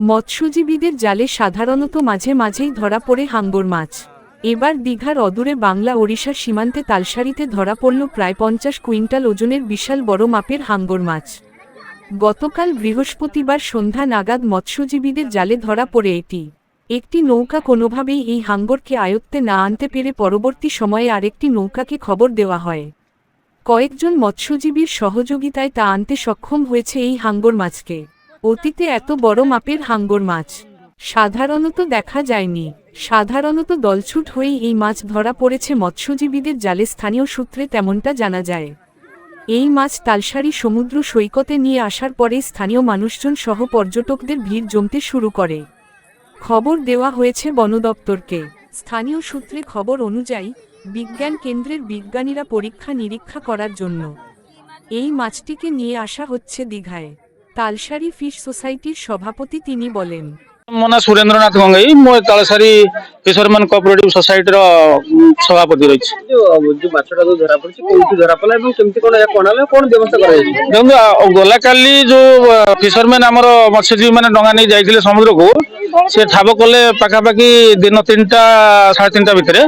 মৎস্যজীবীদের জালে সাধারণত মাঝে মাঝেই ধরা পড়ে হাঙ্গর মাছ। এবার দীঘার অদূরে বাংলা ওড়িশার সীমান্তে তালসারিতে ধরা পড়ল প্রায় পঞ্চাশ কুইন্টাল ওজনের বিশাল বড় মাপের হাঙ্গর মাছ। গতকাল বৃহস্পতিবার সন্ধ্যা নাগাদ মৎস্যজীবীদের জালে ধরা পড়ে এটি। একটি নৌকা কোনোভাবেই এই হাঙ্গরকে আয়ত্তে না আনতে পেরে পরবর্তী সময়ে আরেকটি নৌকাকে খবর দেওয়া হয়। কয়েকজন মৎস্যজীবীর সহযোগিতায় তা আনতে সক্ষম হয়েছে এই হাঙ্গর মাছকে। অতীতে এত বড় মাপের হাঙ্গর মাছ। সাধারণত দেখা যায়নি। সাধারণত দলছুট হয়েই এই মাছ ধরা পড়েছে মৎস্যজীবীদের জালে। স্থানীয় সূত্রে তেমনটা জানা যায়। এই মাছ তালসারি সমুদ্র সৈকতে নিয়ে আসার পরে স্থানীয় মানুষজন সহ পর্যটকদের ভিড় জমতে শুরু করে। খবর দেওয়া হয়েছে বন দপ্তরকে। স্থানীয় সূত্রে খবর অনুযায়ী, বিজ্ঞান কেন্দ্রের বিজ্ঞানীরা পরীক্ষা নিরীক্ষা করার জন্য এই মাছটিকে নিয়ে আসা হচ্ছে দীঘায়। তালসারি ফিশ সোসাইটির সভাপতি তিনি বলেন ମୋ ନାଁ ସୁରେନ୍ଦ୍ରନାଥ ଗଙ୍ଗେଇ ମୁଁ ଏ ତାଳସାରୀ ଫିସରମ୍ୟାନ କୋଅପରେଟିଭ ସୋସାଇଟିର ଉଁ, ସଭାପତି ରହିଛି ଯୋଉ ଯୋଉ ମାଛଟା ଯୋଉ ଧରା ପଡିଛି କୋଉଠି ଧରା ପଡିଲା ଏବଂ କେମିତି କଣ ଏହା କଣ ହେଲା କଣ ବ୍ୟବସ୍ଥା କରାଯାଇଛି ଦେଖନ୍ତୁ ଆ- ଗଲା କାଲି ଯୋଉ ଫିସରମ୍ୟାନ ଆମର ମତ୍ସ୍ୟଜୀବୀ ମାନେ ଡଙ୍ଗା ନେଇ ଯାଇଥିଲେ ସମୁଦ୍ରକୁ ସେ ଠାବ କଲେ ପାଖାପାଖି ଦିନ ତିନିଟା ସାଢେ ତିନିଟା ଭିତରେ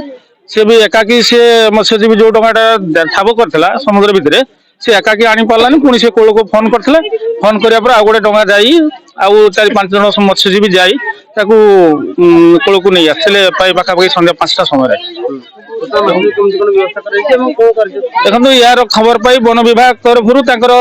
ସେ ବି ଏକାକି ସେ ମତ୍ସ୍ୟଜୀବୀ ଯୋଉ ଡଙ୍ଗାଟା ଦା- ଠାବ କରିଥିଲା ସମୁଦ୍ର ଭିତରେ ସେ ଏକାକି ଆଣି ପାରିଲାନି ପୁଣି ସେ କୂଳକୁ ଫୋନ କରିଥିଲେ। ଫୋନ କରିବା ପରେ ଆଉ ଗୋଟେ ଡଙ୍ଗା ଯାଇ ଆଉ ଚାରି ପାଞ୍ଚ ଜଣ ମତ୍ସ୍ୟଜୀବୀ ଯାଇ ତାକୁ ଉଁ, କୂଳକୁ ନେଇ ଆସିଥିଲେ ପ୍ରାୟ ପାଖାପାଖି ସନ୍ଧ୍ୟା ପାଞ୍ଚଟା ସମୟରେ। ବର୍ତ୍ତମାନ କେମିତି କଣ ବ୍ୟବସ୍ଥା କରାଯାଇଛି ଏବଂ କୋଉ କାର୍ଯ୍ୟ ଦେଖନ୍ତୁ ଏହାର ଖବର ପାଇ ବନ ବିଭାଗ ତରଫରୁ ତାଙ୍କର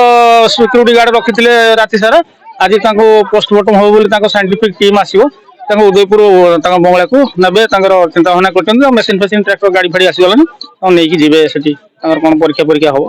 ସିକ୍ୟୁରିଟି ଗାର୍ଡ ରଖିଥିଲେ ରାତି ସାରା। ଆଜି ତାଙ୍କୁ ପୋଷ୍ଟମର୍ଟମ ହବ ବୋଲି ତାଙ୍କ ସାଇଣ୍ଟିଫିକ ଟିମ୍ ଆସିବ। ତାଙ୍କୁ ଉଦୟପୁର ତାଙ୍କ ବଙ୍ଗଳାକୁ ନେବେ ତାଙ୍କର ଚିନ୍ତା ଭାବନା କରିଛନ୍ତି ମେସିନ ଫେସିନ ଟ୍ରାକ୍ଟର ଗାଡି ଫାଡି ଆସିଗଲାଣି। ଆଉ ନେଇକି ଯିବେ ସେଠି ତାଙ୍କର କଣ ପରୀକ୍ଷା ପରୀକ୍ଷା ହବ।